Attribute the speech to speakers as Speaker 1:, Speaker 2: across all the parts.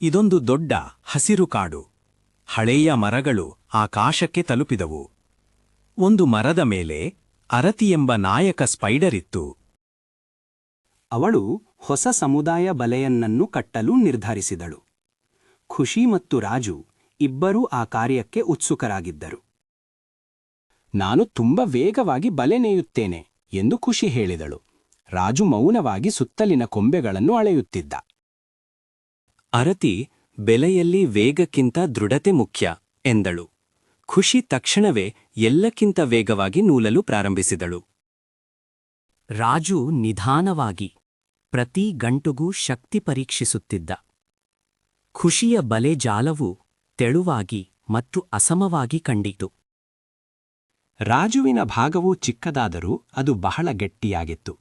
Speaker 1: ಇದೊಂದು ದೊಡ್ಡ ಹಸಿರು ಕಾಡು. ಹಳೆಯ ಮರಗಳು ಆಕಾಶಕ್ಕೆ ತಲುಪಿದವು. ಒಂದು ಮರದ ಮೇಲೆ ಅರತಿ ಎಂಬ ನಾಯಕ ಸ್ಪೈಡರ್ ಇತ್ತು.
Speaker 2: ಅವಳು ಹೊಸ ಸಮುದಾಯ ಬಲೆಯನ್ನನ್ನು ಕಟ್ಟಲು ನಿರ್ಧರಿಸಿದಳು. ಖುಷಿ ಮತ್ತು ರಾಜು ಇಬ್ಬರೂ ಆ ಕಾರ್ಯಕ್ಕೆ ಉತ್ಸುಕರಾಗಿದ್ದರು. ನಾನು ತುಂಬ ವೇಗವಾಗಿ ಬಲೆ ನೇಯುತ್ತೇನೆ ಎಂದು ಖುಷಿ ಹೇಳಿದಳು. ರಾಜು ಮೌನವಾಗಿ ಸುತ್ತಲಿನ ಕೊಂಬೆಗಳನ್ನು ಅಳೆಯುತ್ತಿದ್ದ.
Speaker 1: ಅರತಿ ಬೆಲೆಯಲ್ಲಿ ವೇಗಕ್ಕಿಂತ ದೃಢತೆ ಮುಖ್ಯ ಎಂದಳು. ಖುಷಿ ತಕ್ಷಣವೇ ಎಲ್ಲಕ್ಕಿಂತ ವೇಗವಾಗಿ ನೂಲಲು ಪ್ರಾರಂಭಿಸಿದಳು.
Speaker 3: ರಾಜು ನಿಧಾನವಾಗಿ ಪ್ರತಿ ಗಂಟುಗೂ ಶಕ್ತಿ ಪರೀಕ್ಷಿಸುತ್ತಿದ್ದ. ಖುಷಿಯ ಬಲೆ ಜಾಲವು ತೆಳುವಾಗಿ ಮತ್ತು ಅಸಮವಾಗಿ ಕಂಡಿತು.
Speaker 2: ರಾಜುವಿನ ಭಾಗವು ಚಿಕ್ಕದಾದರೂ ಅದು ಬಹಳ ಗಟ್ಟಿಯಾಗಿತ್ತು.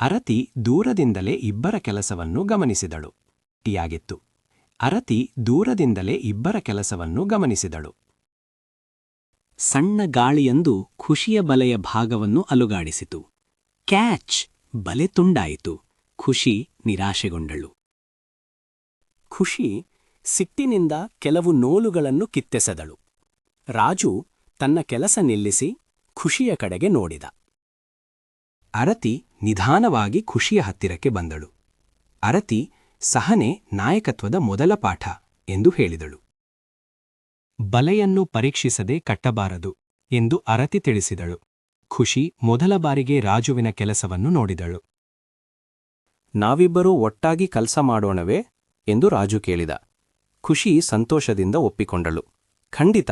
Speaker 2: ಅರತಿ ದೂರದಿಂದಲೇ ಇಬ್ಬರ ಕೆಲಸವನ್ನು ಗಮನಿಸಿದಳು. ಗಟ್ಟಿಯಾಗಿತ್ತು. ಅರತಿ ದೂರದಿಂದಲೇ ಇಬ್ಬರ ಕೆಲಸವನ್ನು ಗಮನಿಸಿದಳು. ಸಣ್ಣ ಗಾಳಿಯಂದು ಖುಷಿಯ ಬಲೆಯ ಭಾಗವನ್ನು ಅಲುಗಾಡಿಸಿತು. ಕ್ಯಾಚ್ ಬಲೆ ತುಂಡಾಯಿತು. ಖುಷಿ ನಿರಾಶೆಗೊಂಡಳು. ಖುಷಿ ಸಿಟ್ಟಿನಿಂದ ಕೆಲವು ನೋಲುಗಳನ್ನು ಕಿತ್ತೆಸೆದಳು. ರಾಜು ತನ್ನ ಕೆಲಸ ನಿಲ್ಲಿಸಿ ಖುಷಿಯ ಕಡೆಗೆ ನೋಡಿದ. ಅರತಿ ನಿಧಾನವಾಗಿ ಖುಷಿಯ ಹತ್ತಿರಕ್ಕೆ ಬಂದಳು. ಅರತಿ ಸಹನೆ ನಾಯಕತ್ವದ ಮೊದಲ ಪಾಠ ಎಂದು ಹೇಳಿದಳು. ಬಲೆಯನ್ನು ಪರೀಕ್ಷಿಸದೆ ಕಟ್ಟಬಾರದು ಎಂದು ಅರತಿ ತಿಳಿಸಿದಳು. ಖುಷಿ ಮೊದಲ ಬಾರಿಗೆ ರಾಜುವಿನ ಕೆಲಸವನ್ನು ನೋಡಿದಳು. ನಾವಿಬ್ಬರೂ ಒಟ್ಟಾಗಿ ಕೆಲಸ ಮಾಡೋಣವೇ ಎಂದು ರಾಜು ಕೇಳಿದ. ಖುಷಿ ಸಂತೋಷದಿಂದ ಒಪ್ಪಿಕೊಂಡಳು. ಖಂಡಿತ.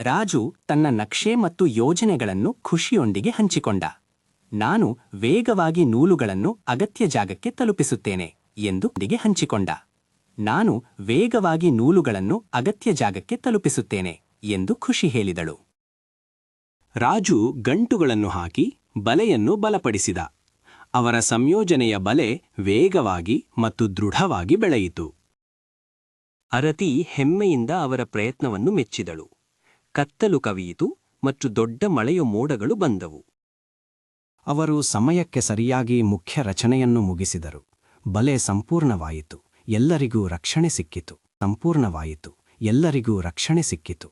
Speaker 2: ರಾಜು ತನ್ನ ನಕ್ಷೆ ಮತ್ತು ಯೋಜನೆಗಳನ್ನು ಖುಷಿಯೊಂದಿಗೆ ಹಂಚಿಕೊಂಡ. ನಾನು ವೇಗವಾಗಿ ನೂಲುಗಳನ್ನು ಅಗತ್ಯ ಜಾಗಕ್ಕೆ ತಲುಪಿಸುತ್ತೇನೆ ಎಂದು ಡಿಗೆ ಹಂಚಿಕೊಂಡ. ನಾನು ವೇಗವಾಗಿ ನೂಲುಗಳನ್ನು ಅಗತ್ಯ ಜಾಗಕ್ಕೆ ತಲುಪಿಸುತ್ತೇನೆ ಎಂದು ಖುಷಿ ಹೇಳಿದಳು. ರಾಜು ಗಂಟುಗಳನ್ನು ಹಾಕಿ ಬಲೆಯನ್ನು ಬಲಪಡಿಸಿದ. ಅವರ ಸಂಯೋಜನೆಯ ಬಲೆ ವೇಗವಾಗಿ ಮತ್ತು ದೃಢವಾಗಿ ಬೆಳೆಯಿತು. ಅರತಿ ಹೆಮ್ಮೆಯಿಂದ ಅವರ ಪ್ರಯತ್ನವನ್ನು ಮೆಚ್ಚಿದಳು. ಕತ್ತಲು ಕವಿಯಿತು ಮತ್ತು ದೊಡ್ಡ ಮಳೆಯ ಮೋಡಗಳು ಬಂದವು. ಅವರು ಸಮಯಕ್ಕೆ ಸರಿಯಾಗಿ ಮುಖ್ಯ ರಚನೆಯನ್ನು ಮುಗಿಸಿದರು. ಬಲೆ ಸಂಪೂರ್ಣವಾಯಿತು. ಎಲ್ಲರಿಗೂ ರಕ್ಷಣೆ ಸಿಕ್ಕಿತು. ಸಂಪೂರ್ಣವಾಯಿತು. ಎಲ್ಲರಿಗೂ ರಕ್ಷಣೆ ಸಿಕ್ಕಿತು.